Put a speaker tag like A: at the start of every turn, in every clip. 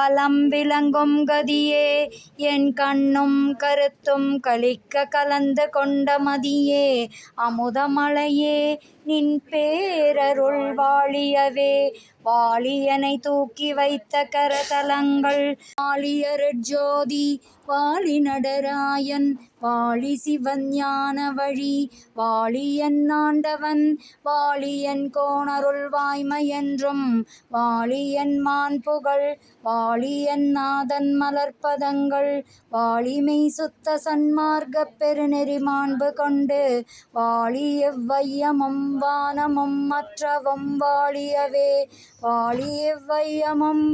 A: பலம் விளங்கும் கதியே என் கண்ணும் கருத்தும் கலிக்க கலந்து கொண்ட மதியே. அமுதமலையே நின் பேரருள் வாழியவே வாலியனை தூக்கி வைத்த கரதலங்கள் வாழியருட்ஜோதி வாலி நடராயன் வாலி சிவன் ஞான வழி வாலியன் ஆண்டவன் வாலியன் கோணருள் வாய்மையென்றும் வாலியன் மான் புகழ் வாலியன் நாதன் மலர்ப்பதங்கள் வாலிமை சுத்த சன்மார்க்க பெருநெறி மாண்பு கொண்டு வாழி எவ்வையமும் வானமும் மற்றவும் வாழியவே வாழி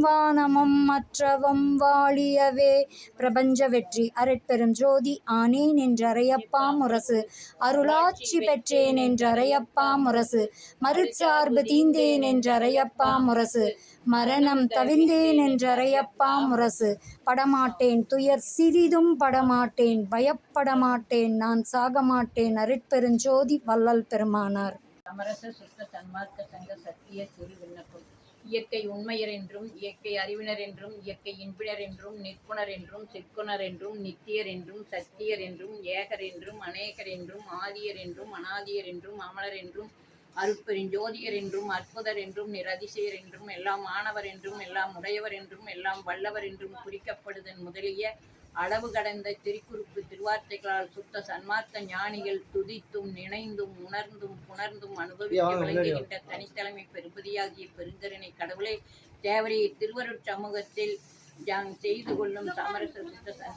A: வானமம் மற்றவம் வாழியவே. பிரபஞ்ச வெற்றி அரட்பெரும் ஜோதி ஆனேன் என்றறையப்பா முரசு. அருளாட்சி பெற்றேன் என்றறையப்பா முரசு. மறுச்சார்பு தீந்தேன் என்றறையப்பா முரசு. மரணம் தவிர்ந்தேன் என்றறையப்பா முரசு. படமாட்டேன் துயர் சிறிதும் படமாட்டேன். பயப்படமாட்டேன். நான் சாகமாட்டேன். அரட்பெருஞ்சோதி வல்லல் பெருமானார்.
B: சமரச சுத்த சன்மார்க்க சங்க சத்திய சிறு விண்ணப்பம். இயற்கை உண்மையர் என்றும் இயற்கை அறிவினர் என்றும் இயற்கை இன்பினர் என்றும் நிற்புணர் என்றும் சிற்குணர் என்றும் நித்தியர் என்றும் சத்தியர் என்றும் ஏகர் என்றும் அநேகர் என்றும் ஆதியர் என்றும் அனாதியர் என்றும் அமலர் என்றும் அருப்பெருஞ்சோதியர் என்றும் அற்புதர் என்றும் நிரதிசயர் என்றும் எல்லாம் மாணவர் என்றும் எல்லாம் உடையவர் என்றும் எல்லாம் வல்லவர் என்றும் குறிக்கப்படுதன் முதலிய அளவு கடந்த திருக்குறிப்பு திருவார்த்தைகளால் சுத்த சன்மார்க்க ஞானிகள் துதித்தும் நினைந்தும் உணர்ந்தும் புணர்ந்தும் அனுபவித்து விளங்குகின்ற தனித்தலைமை பெருபதியாகிய பெருங்கருணை கடவுளை தேவரையை திருவருட் சமூகத்தில் செய்து கொள்ளும் சமரச சுத்த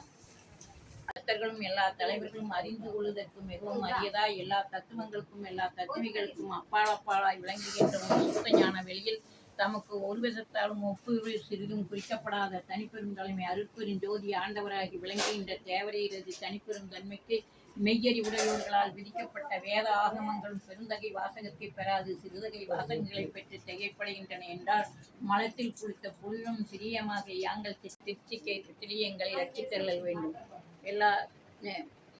B: பக்தர்களும் எல்லா தலைவர்களும் அறிந்து கொள்வதற்கு மிகவும் அரியதா எல்லா தத்துவங்களுக்கும் எல்லா தத்துவிகளுக்கும் அப்பாலப்பாலாய் விளங்குகின்ற ஒரு சுத்த ஞான வெளியில் தமக்கு ஒரு விதத்தாலும் ஒப்பு சிறிதும் குறிக்கப்படாத தனிப்பெரும் தலைமை அருட்பெரும் ஜோதி ஆண்டவராகி விளங்குகின்ற தேவரையரது தனிப்பெரும் தன்மைக்கு மெய்யறி உடையோர்களால் விதிக்கப்பட்ட வேத ஆகமங்களும் பெருந்தகை வாசகத்தை பெறாது. சிறுதகை வாசகங்களை பெற்று திகைப்படைகின்றன என்றால் மலத்தில் குளித்த புல்லும் சிறியமாக யாங்கள் திச்சிக்கை திரியங்களை ரட்சித்தருளல் வேண்டும். எல்லா